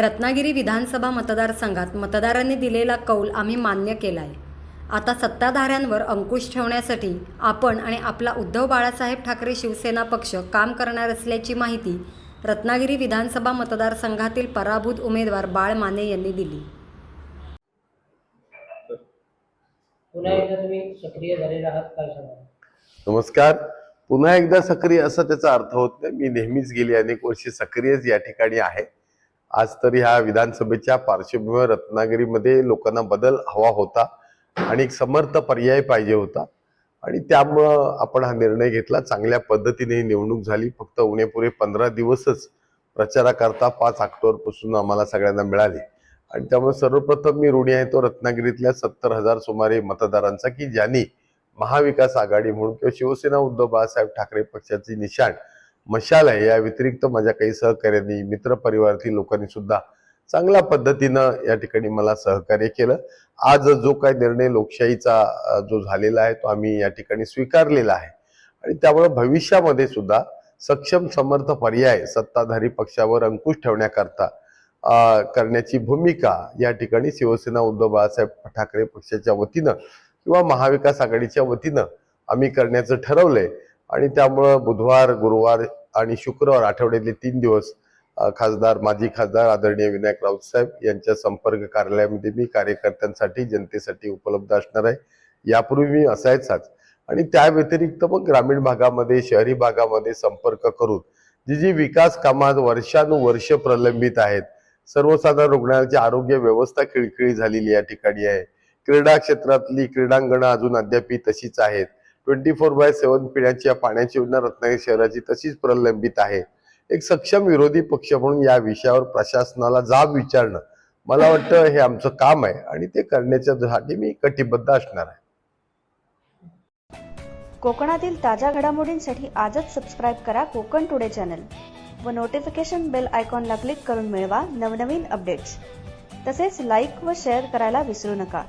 रत्नागिरी विधानसभा मतदारसंघात मतदारांनी दिलेला कौल आम्ही मान्य केला आहे आता सत्ताधाऱ्यांवर अंकुश ठेवण्यासाठी आपण आणि आपला उद्धव बाळासाहेब ठाकरे शिवसेना पक्ष काम करणार असल्याची माहिती रत्नागिरी विधानसभा मतदारसंघातील पराभूत उमेदवार बाळ माने यांनी दिली. पुन्हा एकदा तुम्ही सक्रिय झालेला आहात काय सांगा नमस्कार. पुन्हा एकदा सक्रिय असा त्याचा अर्थ होत नाही. मी नेहमीच गेली अनेक वर्षे सक्रियच या ठिकाणी आहे. आज तर ह्या विधानसभेच्या पार्श्वभूमीवर रत्नागिरीमध्ये लोकांना बदल हवा होता आणि एक समर्थ पर्याय पाहिजे होता. आणि त्यामुळं आपण हा निर्णय घेतला. चांगल्या पद्धतीने ही निवडणूक झाली. फक्त उणेपुरे पंधरा दिवसच प्रचाराकरता पाच ऑक्टोबरपासून आम्हाला सगळ्यांना मिळाले. आणि त्यामुळे सर्वप्रथम मी ऋणी आहे. तो रत्नागिरीतल्या सत्तर हजार सुमारे मतदारांचा की ज्यांनी महाविकास आघाडी म्हणून किंवा शिवसेना उद्धव बाळासाहेब ठाकरे पक्षाची निशाण मशाल आहे. या व्यतिरिक्त माझ्या काही सहकार्यांनी मित्रपरिवारातील लोकांनी सुद्धा चांगल्या पद्धतीनं या ठिकाणी मला सहकार्य केलं. आज जो काही निर्णय लोकशाहीचा जो झालेला आहे तो आम्ही या ठिकाणी स्वीकारलेला आहे. आणि त्यामुळे भविष्यामध्ये सुद्धा सक्षम समर्थ पर्याय सत्ताधारी पक्षावर अंकुश ठेवण्याकरता करण्याची भूमिका या ठिकाणी शिवसेना उद्धव बाळासाहेब ठाकरे पक्षाच्या वतीनं किंवा महाविकास आघाडीच्या वतीनं आम्ही करण्याचं ठरवलंय. आणि त्यामुळं बुधवार गुरुवार आणि शुक्रवार आठवड्यातले तीन दिवस खासदार माजी खासदार आदरणीय विनायक राऊत साहेब यांच्या संपर्क कार्यालयामध्ये मी कार्यकर्त्यांसाठी जनतेसाठी उपलब्ध असणार आहे. यापूर्वी मी असायचाच. आणि त्या व्यतिरिक्त मग ग्रामीण भागामध्ये शहरी भागामध्ये संपर्क करून जी जी विकास कामात वर्षानुवर्ष प्रलंबित आहेत सर्वसाधारण रुग्णालयाची आरोग्य व्यवस्था खिळखिळी झालेली या ठिकाणी आहे. क्रीडा क्षेत्रातली क्रीडांगणं अजून अद्याप तशीच आहेत. ट्वेंटी फोर बाय सेव्हन पिण्याच्या पाण्याची योजना रत्नागिरी शहराची तशीच प्रलंबित आहे. एक सक्षम विरोधी पक्ष म्हणून या विषयावर प्रशासनाला जाब विचारणं मला वाटतं हे आमचं काम आहे आणि ते करण्याच्या साठी मी कटिबद्ध असणार आहे. कोकणातील ताज्या घडामोडींसाठी आजच सबस्क्राईब करा कोकण टुडे चॅनल व नोटिफिकेशन बेल आयकॉनला क्लिक करून मिळवा नवनवीन अपडेट्स तसेच लाईक व शेअर करायला विसरू नका.